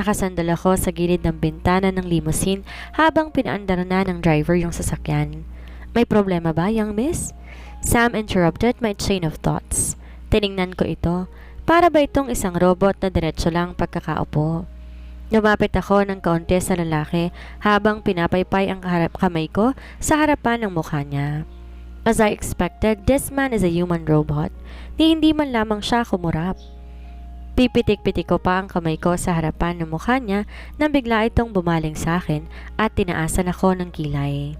Nakasandal ako sa gilid ng bintana ng limousine habang pinaandar na ng driver yung sasakyan. May problema ba, young miss? Sam interrupted my chain of thoughts. Tiningnan ko ito. Para ba itong isang robot na diretso lang pagkakaupo? Lumapit ako ng kaunti sa lalaki habang pinapaypay ang kaharap kamay ko sa harapan ng mukha niya. As I expected, this man is a human robot ni hindi man lamang siya kumurap. Pipitik-pitik ko pa ang kamay ko sa harapan ng mukha niya nang bigla itong bumaling sa akin at tinaasan ako ng kilay.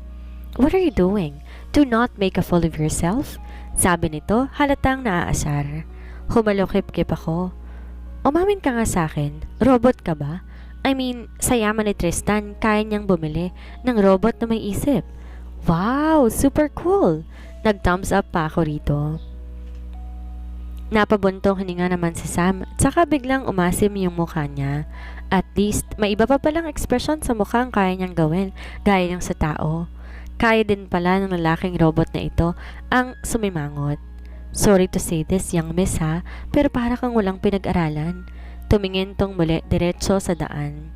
What are you doing? Do not make a fool of yourself? Sabi nito, halatang naaasar. Humalokip-kip ako. Umamin ka nga sa akin, robot ka ba? I mean, sa yaman ni Tristan, kaya niyang bumili ng robot na may isip. Wow, super cool! Nag-thumbs up pa ako rito. Napabuntong hininga naman si Sam, tsaka biglang umasim yung mukha niya. At least, may iba pa palang ekspresyon sa mukha ang kaya niyang gawin, gaya ng sa tao. Kaya din pala ng lalaking robot na ito ang sumimangot. Sorry to say this, young miss ha, pero para kang walang pinag-aralan. Tumingin tong muli diretso sa daan.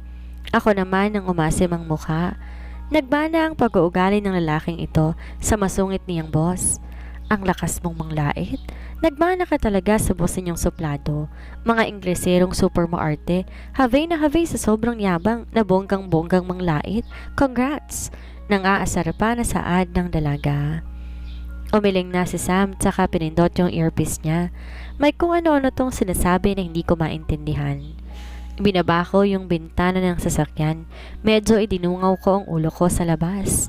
Ako naman ang umasim ang mukha. Nagmana ang pag-uugali ng lalaking ito sa masungit niyang boss. Ang lakas mong manglait. Nagmana ka talaga sa boss ninyong suplado. Mga Ingleserong super maarte. Havay na havay sa sobrang yabang na bonggang-bonggang manglait. Congrats! Nang aasar pa na saad ng dalaga. Umiling na si Sam tsaka pinindot yung earpiece niya. May kung ano-ano tong sinasabi na hindi ko maintindihan. Binaba ko yung bintana ng sasakyan. Medyo idinungaw ko ang ulo ko sa labas.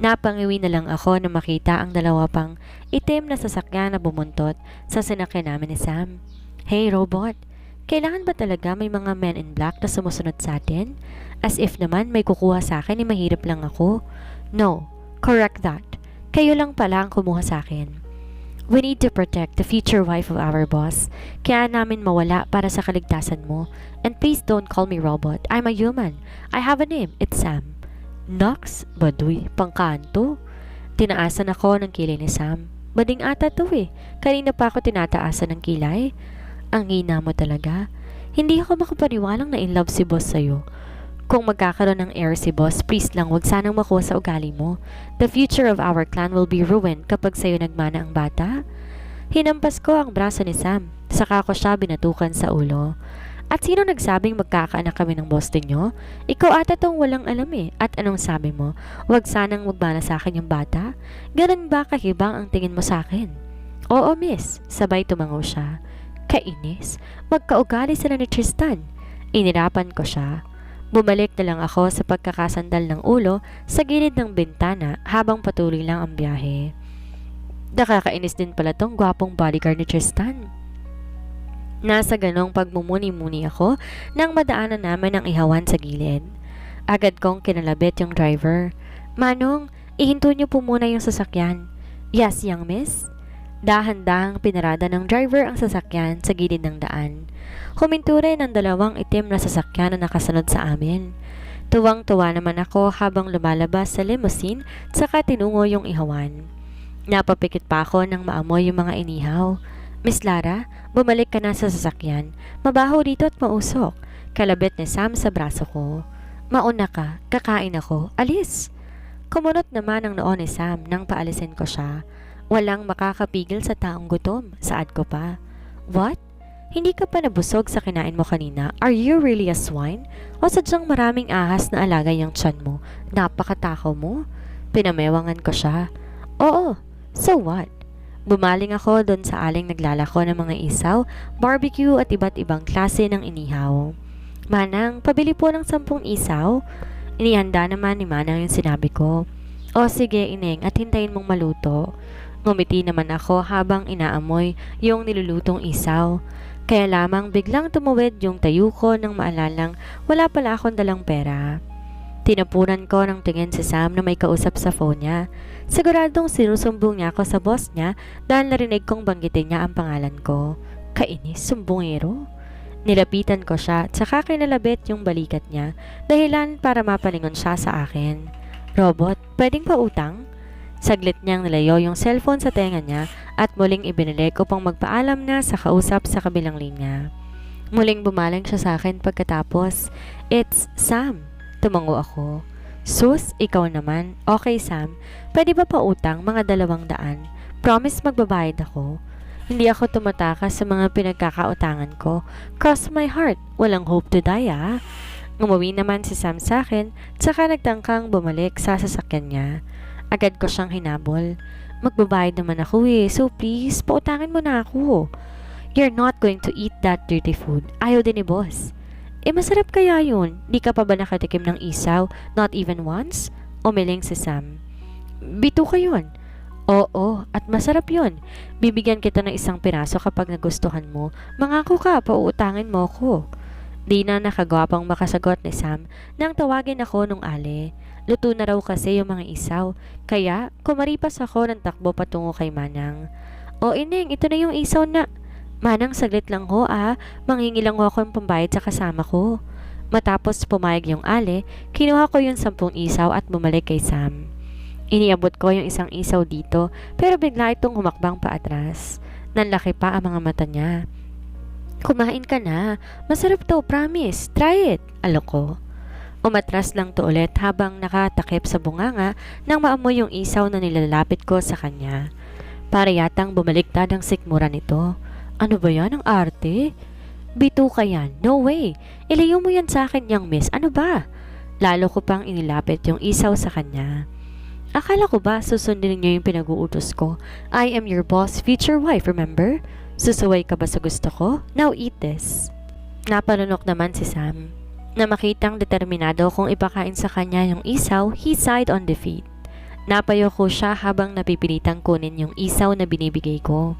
Napangiwi na lang ako na makita ang dalawa pang itim na sasakyan na bumuntot sa sinakyan namin ni Sam. Hey robot, kailangan ba talaga may mga men in black na sumusunod sa atin? As if naman may kukuha sa akin mahirap lang ako. No, correct that. Kayo lang pala ang kumuha sa akin. We need to protect the future wife of our boss. Kaya namin mawala para sa kaligtasan mo. And please don't call me robot. I'm a human. I have a name. It's Sam. Nox, baduy, pangkanto. Tinaasan ako ng kilay ni Sam. Bading ata to eh. Kanina pa ako tinataasan ng kilay. Ang hina mo talaga. Hindi ako makapaniwalang na in love si boss sa'yo. Kung magkakaroon ng heir si boss, please lang wag sanang makuha sa ugali mo. The future of our clan will be ruined kapag sa'yo nagmana ang bata. Hinampas ko ang braso ni Sam, saka ko siya binatukan sa ulo. At sino nagsabing magkakaanak kami ng boss ninyo? Ikaw ata tong walang alam eh. At anong sabi mo? Huwag sanang magmana sa akin yung bata? Ganun ba kahibang ang tingin mo sa akin? Oo miss, sabay tumango siya. Kainis, magkaugali sila ni Tristan. Inirapan ko siya. Bumalik na lang ako sa pagkakasandal ng ulo sa gilid ng bintana habang patuloy lang ang biyahe. Nakakainis din pala tong gwapong bodyguard ni Tristan. Nasa ganong pagmumuni-muni ako nang madaanan namin ang ihawan sa gilid. Agad kong kinalabit yung driver. Manong, ihinto niyo po muna yung sasakyan. Yes, young miss. Dahan-dahang pinarada ng driver ang sasakyan sa gilid ng daan. Huminto rin ang dalawang itim na sasakyan na nakasunod sa amin. Tuwang-tuwa naman ako habang lumalabas sa limousine saka tinungo yung ihawan. Napapikit pa ako nang maamoy yung mga inihaw. Miss Lara, bumalik ka na sa sasakyan. Mabaho dito at mausok. Kalabit ni Sam sa braso ko. Mauna ka, kakain ako, alis. Kumunot naman ang noon ni Sam nang paalisin ko siya. Walang makakapigil sa taong gutom, saad ko pa. What? Hindi ka pa nabusog sa kinain mo kanina? Are you really a swine? O sadyang maraming ahas na alaga yung tiyan mo? Napakatakaw mo? Pinamewangan ko siya. Oo, so what? Bumaling ako doon sa aling naglalako ng mga isaw, barbecue at iba't ibang klase ng inihaw. Manang, pabili po ng sampung isaw. Inihanda naman ni Manang yung sinabi ko. O sige, Ineng, at hintayin mong maluto. Ngumiti naman ako habang inaamoy yung nilulutong isaw. Kaya lamang biglang tumuwid yung tayo ko nang maalalang wala pala akong dalang pera. Tinapunan ko ng tingin si Sam na may kausap sa phone niya. Siguradong sinusumbong niya ako sa boss niya dahil narinig kong banggitin niya ang pangalan ko. Kainis, sumbongero. Nilapitan ko siya at saka kinalabit yung balikat niya dahilan para mapalingon siya sa akin. Robot, pwedeng pa utang? Saglit niyang nilayo yung cellphone sa tenga niya at muling ibinilik upang magpaalam na sa kausap sa kabilang linya. Muling bumalang siya sa akin pagkatapos. It's Sam. Tumango ako. Sus, ikaw naman. Okay, Sam. Pwede ba pautang mga dalawang daan? Promise magbabayad ako. Hindi ako tumatakas sa mga pinagkakautangan ko. Cross my heart. Walang hope to die, ah. Umuwi naman si Sam sa akin, tsaka nagtangkang bumalik sa sasakyan niya. Agad ko siyang hinabol. Magbabayad naman ako eh, so please, pautangin mo na ako. You're not going to eat that dirty food. Ayaw din ni boss. Eh masarap kaya yun? Di ka pa ba nakatikim ng isaw? Not even once? Umiling si Sam. Bito ka yun. Oo, at masarap yun. Bibigyan kita ng isang piraso kapag nagustuhan mo. Mangako ka, pauutangin mo ako. Di na nakagwapang makasagot ni Sam nang tawagin ako nung ali. Luto na raw kasi yung mga isaw, kaya kumaripas ako ng takbo patungo kay Manang. O ineng, ito na yung isaw na... Manang, saglit lang ho ah, manghingi lang ho ako ng pambayad sa kasama ko. Matapos pumayag yung ali, kinuha ko yung sampung isaw at bumalik kay Sam. Iniabot ko yung isang isaw dito, pero bigla itong humakbang paatras. Nanlaki pa ang mga mata niya. Kumain ka na. Masarap to, promise. Try it. Alok ko. Umatras lang to ulit habang nakatakip sa bunganga nang maamoy yung isaw na nilalapit ko sa kanya. Para yatang bumaliktad ang sikmura nito. Ano ba yan ang arte? Bito ka yan. No way. Ilayo mo yan sa akin yang miss. Ano ba? Lalo ko pang inilapit yung isaw sa kanya. Akala ko ba susundin niyo yung pinag-uutos ko? I am your boss, future wife, remember? Susuway ka ba sa gusto ko? Now eat this. Napalunok naman si Sam. Na makitang determinado kung ipakain sa kanya yung isaw, he sighed on defeat. Napayo ko siya habang napipilitang kunin yung isaw na binibigay ko.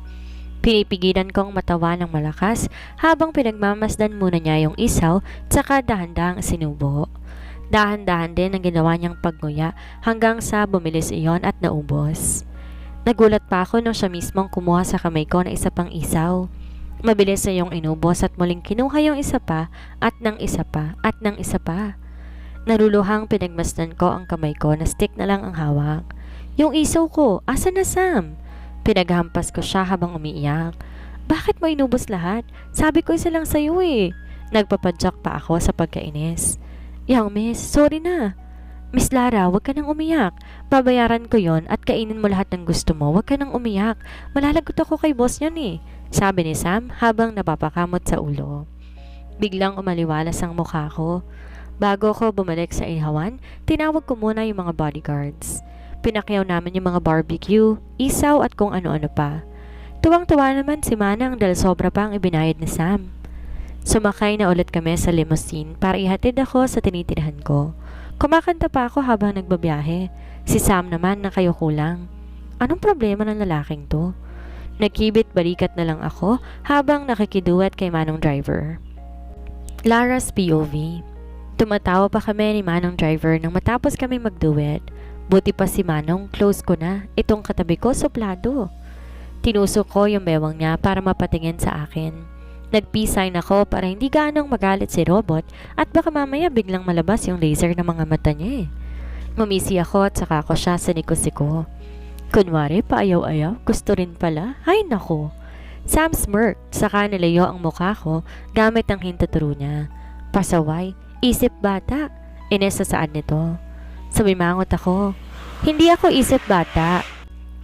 Pinipigilan kong matawa ng malakas habang pinagmamasdan muna niya yung isaw tsaka dahan-dahang sinubo. Dahan-dahan din ang ginawa niyang pagnguya hanggang sa bumilis iyon at naubos. Nagulat pa ako nung siya mismong kumuha sa kamay ko na isa pang isaw. Mabilis na yung inubos at muling kinuha yung isa pa at ng isa pa at ng isa pa. Naruluhang pinagmasdan ko ang kamay ko na stick na lang ang hawak. Yung isaw ko, asa na Sam? Pinaghampas ko siya habang umiiyak. Bakit mo inubos lahat? Sabi ko isa lang sa'yo eh. Nagpapadyak pa ako sa pagkainis. Yang miss, sorry na. Miss Lara, huwag ka nang umiyak. Babayaran ko yon at kainin mo lahat ng gusto mo. Huwag ka nang umiyak. Malalagot ako kay boss niyan eh. Sabi ni Sam habang napapakamot sa ulo. Biglang umaliwalas ang mukha ko. Bago ko bumalik sa ihawan, tinawag ko muna yung mga bodyguards. Pinakyaw namin yung mga barbecue, isaw at kung ano-ano pa. Tuwang-tuwa naman si Manang dahil sobra pa ang ibinayad ni Sam. Sumakay na ulit kami sa limousine para ihatid ako sa tinitirahan ko. Kumakanta pa ako habang nagbabiyahe. Si Sam naman nakayuko lang. Anong problema ng lalaking to? Nagkibit balikat na lang ako habang nakikiduet kay Manong Driver. Lara's POV Tumatawa pa kami ni Manong Driver nang matapos kami magduet. Buti pa si Manong, close ko na. Itong katabi ko, suplado. Tinusok ko yung bewang niya para mapatingin sa akin. Nag-peace ako para hindi ganong magalit si robot at baka mamaya biglang malabas yung laser ng mga mata niya eh. Mumisi ako at saka ako siya sa nikosiko. Kunwari, paayaw-ayaw, gusto rin pala. Ay nako. Sam smirked, saka nilayo ang mukha ko gamit ang hintaturo niya. Pasaway, isip bata. Ines sa saan nito. Sumimangot ako. Hindi ako isip bata.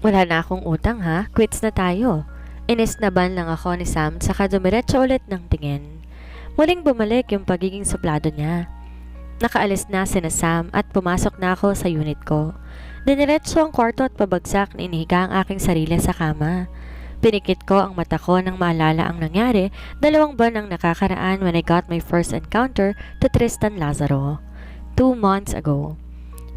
Wala na akong utang ha, quits na tayo. Inisnaban lang ako ni Sam saka dumiretso ulit ng tingin. Muling bumalik yung pagiging suplado niya. Nakaalis na si na Sam at pumasok na ako sa unit ko. Diniretso ang kwarto at pabagsak na inihiga ang aking sarili sa kama. Pinikit ko ang mata ko nang maalala ang nangyari dalawang buwan ang nakakaraan when I got my first encounter to Tristan Lazaro. Two months ago.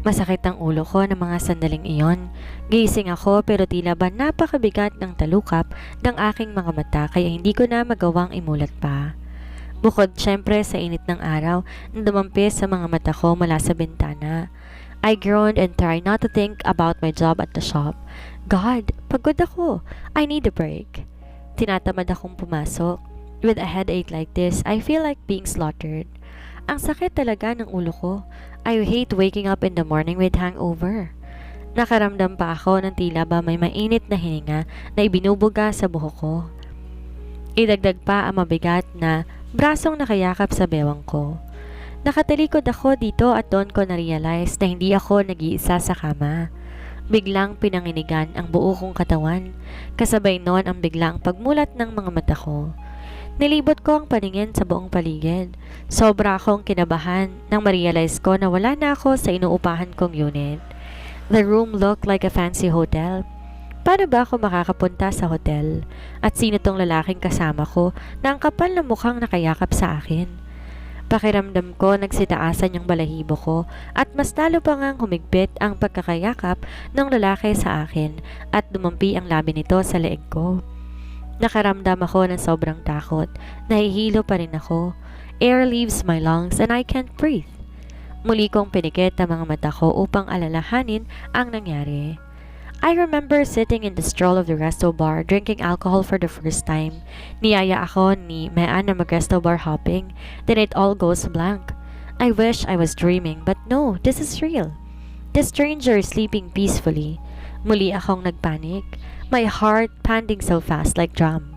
Masakit ang ulo ko ng mga sandaling iyon. Gising ako pero tila ba napakabigat ng talukap ng aking mga mata kaya hindi ko na magawang imulat pa. Bukod syempre sa init ng araw na dumampis sa mga mata ko mula sa bintana. I groaned and tried not to think about my job at the shop. God, pagod ako. I need a break. Tinatamad akong pumasok. With a headache like this, I feel like being slaughtered. Ang sakit talaga ng ulo ko. I hate waking up in the morning with hangover. Nakaramdam pa ako ng tila ba may mainit na hininga na ibinubuga sa buhok ko. Idagdag pa ang mabigat na brasong nakayakap sa bewang ko. Nakatalikod ako dito at doon ko na-realize na hindi ako nag-iisa sa kama. Biglang pinanginigan ang buo kong katawan, kasabay noon ang biglang pagmulat ng mga mata ko. Nilibot ko ang paningin sa buong paligid. Sobra akong kinabahan nang ma-realize ko na wala na ako sa inuupahan kong unit. The room looked like a fancy hotel. Paano ba ako makakapunta sa hotel? At sino tong lalaking kasama ko na ang kapal na mukhang nakayakap sa akin? Pakiramdam ko nagsitaasan yung balahibo ko at mas lalo pa ngang humigpit ang pagkakayakap ng lalaki sa akin at dumampi ang labi nito sa leeg ko. Nakaramdam ako ng sobrang takot. Nahihilo pa rin ako. Air leaves my lungs and I can't breathe. Muli kong pinikit ang mga mata ko upang alalahanin ang nangyari. I remember sitting in the stroll of the resto bar drinking alcohol for the first time. Niyaya ako ni Mean na mag-resto bar hopping. Then it all goes blank. I wish I was dreaming but no, this is real. The stranger is sleeping peacefully. Muli akong nagpanik. My heart pounding so fast like drum.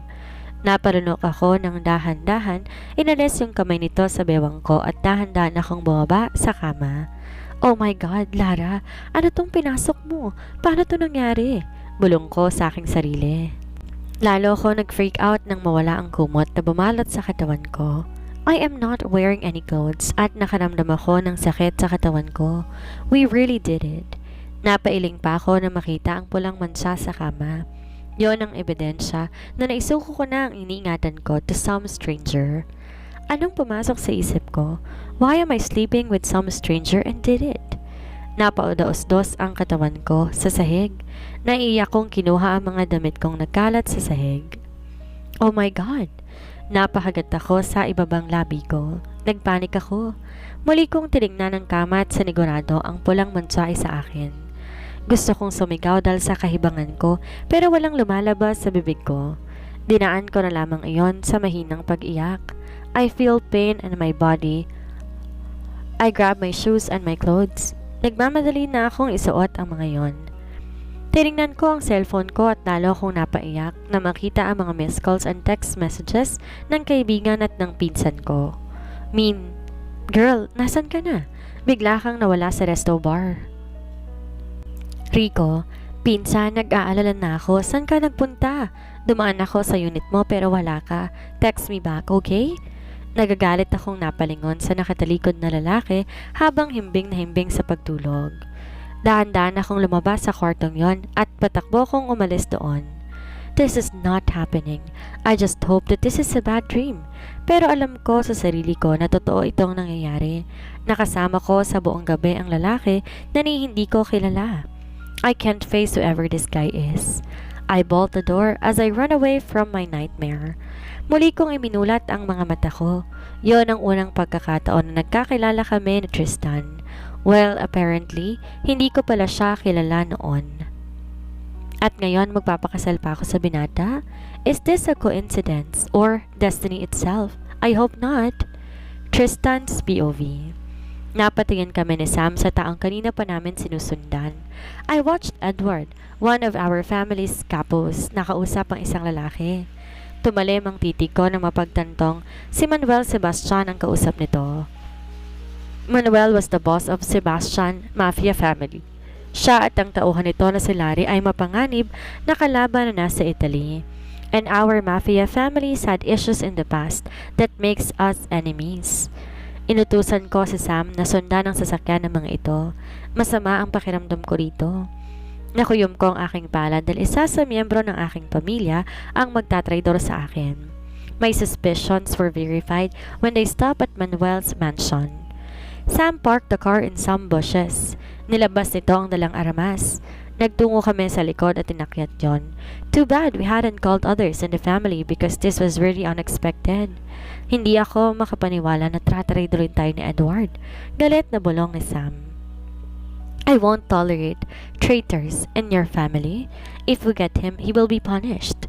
Naparunok ako ng dahan-dahan, inalis yung kamay nito sa bewang ko at dahan-dahan akong bumaba sa kama. Oh my God, Lara, ano tong pinasok mo? Paano to nangyari? Bulong ko sa aking sarili. Lalo ako nag-freak out nang mawala ang kumot na bumalot sa katawan ko. I am not wearing any clothes at nakaramdam ako ng sakit sa katawan ko. We really did it. Napailing pa ako na makita ang pulang mansa sa kama. Yon ang ebidensya na naisuko ko na ang iniingatan ko to some stranger. Anong pumasok sa isip ko? Why am I sleeping with some stranger and did it? Napaudaos-dos ang katawan ko sa sahig. Naiiyak kong kinuha ang mga damit kong nagkalat sa sahig. Oh my God! Napahagat ako sa ibabang labi ko. Nagpanik ako. Muli kong tinignan ang kama at sanigurado ang pulang mansay sa akin. Gusto kong sumigaw dahil sa kahibangan ko pero walang lumalabas sa bibig ko. Dinaan ko na lamang iyon sa mahinang pag-iyak. I feel pain in my body. I grab my shoes and my clothes. Nagmamadali na akong isuot ang mga yon. Tinignan ko ang cellphone ko at lalo akong napaiyak na makita ang mga missed calls and text messages ng kaibigan at ng pinsan ko. Mean, girl, nasan ka na? Bigla kang nawala sa resto bar. Rico, pinsan, nag-aalala na ako. San ka nagpunta? Dumaan ako sa unit mo pero wala ka. Text me back, okay? Nagagalit akong napalingon sa nakatalikod na lalaki habang himbing na himbing sa pagtulog. Dahan-dahan akong lumabas sa kwartong yon at patakbo kong umalis doon. This is not happening. I just hope that this is a bad dream. Pero alam ko sa sarili ko na totoo itong nangyayari. Nakasama ko sa buong gabi ang lalaki na ni hindi ko kilala. I can't face whoever this guy is. I bolt the door as I run away from my nightmare. Muli kong iminulat ang mga mata ko. Yon ang unang pagkakataon na nagkakilala kami ni Tristan. Well, apparently, hindi ko pala siya kilala noon. At ngayon magpapakasal pa ako sa binata? Is this a coincidence or destiny itself? I hope not. Tristan's POV Napatingin kami ni Sam sa taong kanina pa namin sinusundan. I watched Edward, one of our family's capos, nakausap ang isang lalaki. Tumalim ang titig ko na mapagtantong si Manuel Sebastian ang kausap nito. Manuel was the boss of Sebastian Mafia family. Siya at ang tauhan nito na si Larry ay mapanganib na kalaban na nasa Italy. And our mafia families had issues in the past that makes us enemies. Inutusan ko si Sam na sundan ang sasakyan ng mga ito. Masama ang pakiramdam ko rito. Nakuyom ko ang aking palad dahil isa sa miyembro ng aking pamilya ang magtatraidor sa akin. My suspicions were verified when they stopped at Manuel's mansion. Sam parked the car in some bushes. Nilabas nito ang dalang aramas. Nagtungo kami sa likod at tinakyat yon. Too bad we hadn't called others in the family because this was really unexpected. Hindi ako makapaniwala na tratraidorin tayo ni Edward. Galit na bulong ni Sam. I won't tolerate traitors in your family. If we get him, he will be punished.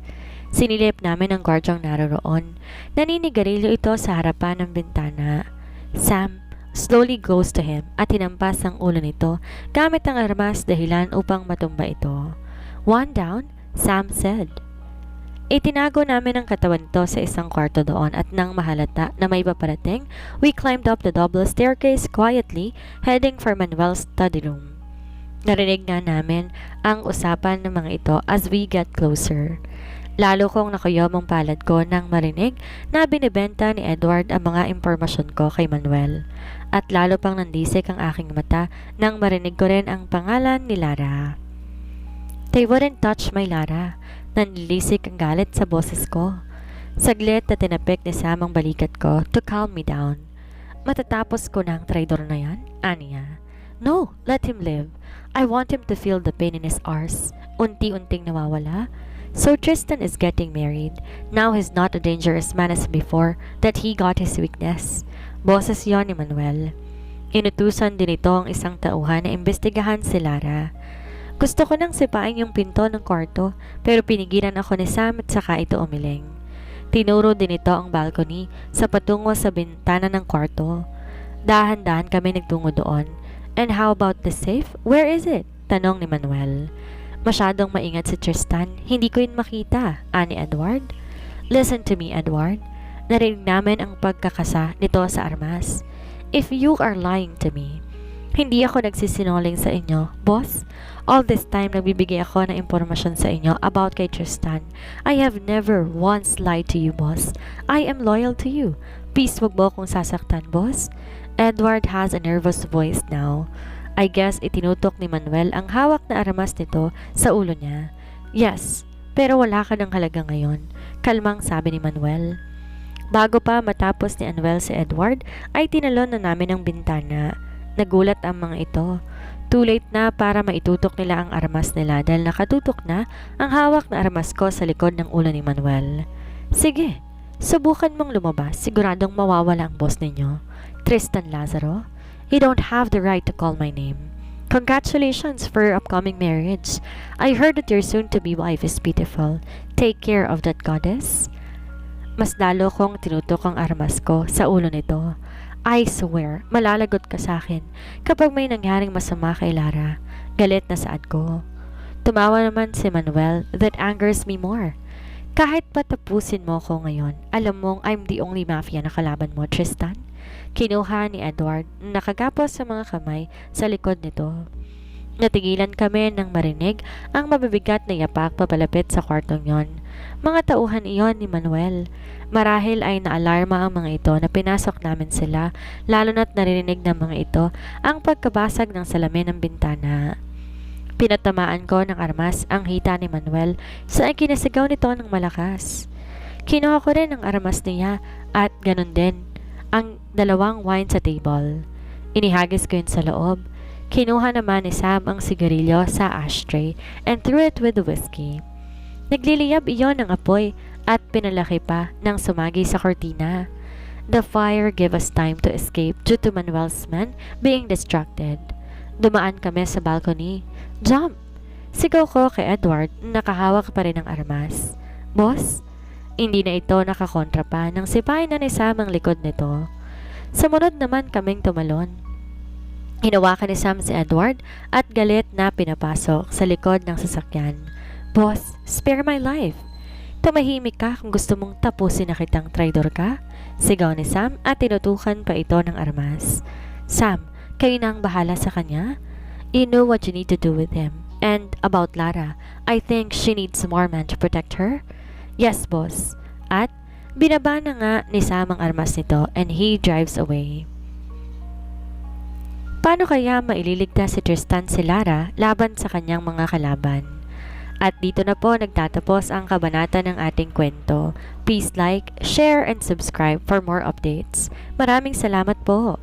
Sinilip namin ang gwardyang naroroon. Naninigarilyo ito sa harapan ng bintana. Sam slowly goes to him at hinampas ang ulo nito gamit ang armas dahilan upang matumba ito. One down, Sam said. Itinago namin ang katawan nito sa isang kwarto doon at nang mahalata na may paparating, we climbed up the double staircase quietly, heading for Manuel's study room. Narinig nga namin ang usapan ng mga ito as we get closer. Lalo kong nakuyom ang palad ko nang marinig na binibenta ni Edward ang mga impormasyon ko kay Manuel. At lalo pang nandisik ang aking mata nang marinig ko rin ang pangalan ni Lara. They wouldn't touch my Lara. Nanlilisik ang galit sa boses ko. Saglit na tinapik ni Sam ang balikat ko to calm me down. Matatapos ko na ang traidor na yan, Anya. No, let him live. I want him to feel the pain in his arse. Unti-unting nawawala. So Tristan is getting married. Now he's not a dangerous man as before that he got his weakness. Boses yon ni Manuel. Inutusan din ito ang isang tauhan na imbestigahan si Lara. Gusto ko nang sipain yung pinto ng kwarto pero pinigilan ako ni Sam at saka ito umiling. Tinuro din ito ang balcony sa patungo sa bintana ng kwarto. Dahan-dahan kami nagtungo doon. And how about the safe? Where is it? Tanong ni Manuel. Masyadong maingat si Tristan. Hindi ko yun makita, ani Edward. Listen to me, Edward. Narinig namin ang pagkakasa nito sa armas. If you are lying to me, hindi ako nagsisinungaling sa inyo, boss. All this time, nagbibigay ako ng impormasyon sa inyo about kay Tristan. I have never once lied to you, boss. I am loyal to you. Please wag mo akong sasaktan, boss. Edward has a nervous voice now. I guess itinutok ni Manuel ang hawak na armas nito sa ulo niya. Yes, pero wala ka ng halaga ngayon. Kalmang sabi ni Manuel. Bago pa matapos ni Anuel si Edward, ay tinalon na namin ang bintana. Nagulat ang mga ito. Too late na para maitutok nila ang armas nila dahil nakatutok na ang hawak na armas ko sa likod ng ulo ni Manuel. Sige, subukan mong lumabas. Siguradong mawawala ang boss ninyo. Tristan Lazaro, you don't have the right to call my name. Congratulations for your upcoming marriage. I heard that your soon-to-be wife is beautiful. Take care of that goddess. Mas lalo kong tinutok ang armas ko sa ulo nito. I swear, malalagot ka sa akin kapag may nangyaring masama kay Lara. Galit na saad ko. Tumawa naman si Manuel that angers me more. Kahit patapusin mo ko ngayon, alam mong I'm the only mafia na kalaban mo, Tristan. Kinuha ni Edward na nakagapos sa mga kamay sa likod nito. Natigilan kami nang marinig ang mabibigat na yapak papalapit sa kwartong yon. Mga tauhan iyon ni Manuel. Marahil ay naalarma ang mga ito na pinasok namin sila, lalo na't narinig ng mga ito ang pagkabasag ng salamin ng bintana. Pinatamaan ko ng armas ang hita ni Manuel sa kinasigaw nito ng malakas. Kinuha ko rin ang armas niya at ganun din ang dalawang wine sa table. Inihagis ko yun sa loob. Kinuha naman ni Sam ang sigarilyo sa ashtray and threw it with the whiskey. Nagliliyab iyon ng apoy at pinalaki pa ng sumagi sa kortina. The fire gave us time to escape due to Manuel's men being distracted. Dumaan kami sa balcony. Jump! Sigaw ko kay Edward, nakahawak pa rin ng armas. Boss, hindi na ito nakakontra pa nang sipain na ni Sam ang likod nito. Sumunod naman kaming tumalon. Hinawakan ni Sam si Edward at galit na pinapasok sa likod ng sasakyan. Boss, spare my life. Tumahimik ka kung gusto mong tapusin na kitang traidor ka. Sigaw ni Sam at tinutukan pa ito ng armas. Sam, kayo na ang bahala sa kanya. You know what you need to do with him. And about Lara, I think she needs more men to protect her. Yes, boss. At binaba na nga ni Sam ang armas nito and he drives away. Paano kaya maililigtas si Tristan si Lara laban sa kanyang mga kalaban? At dito na po nagtatapos ang kabanata ng ating kwento. Please like, share, and subscribe for more updates. Maraming salamat po!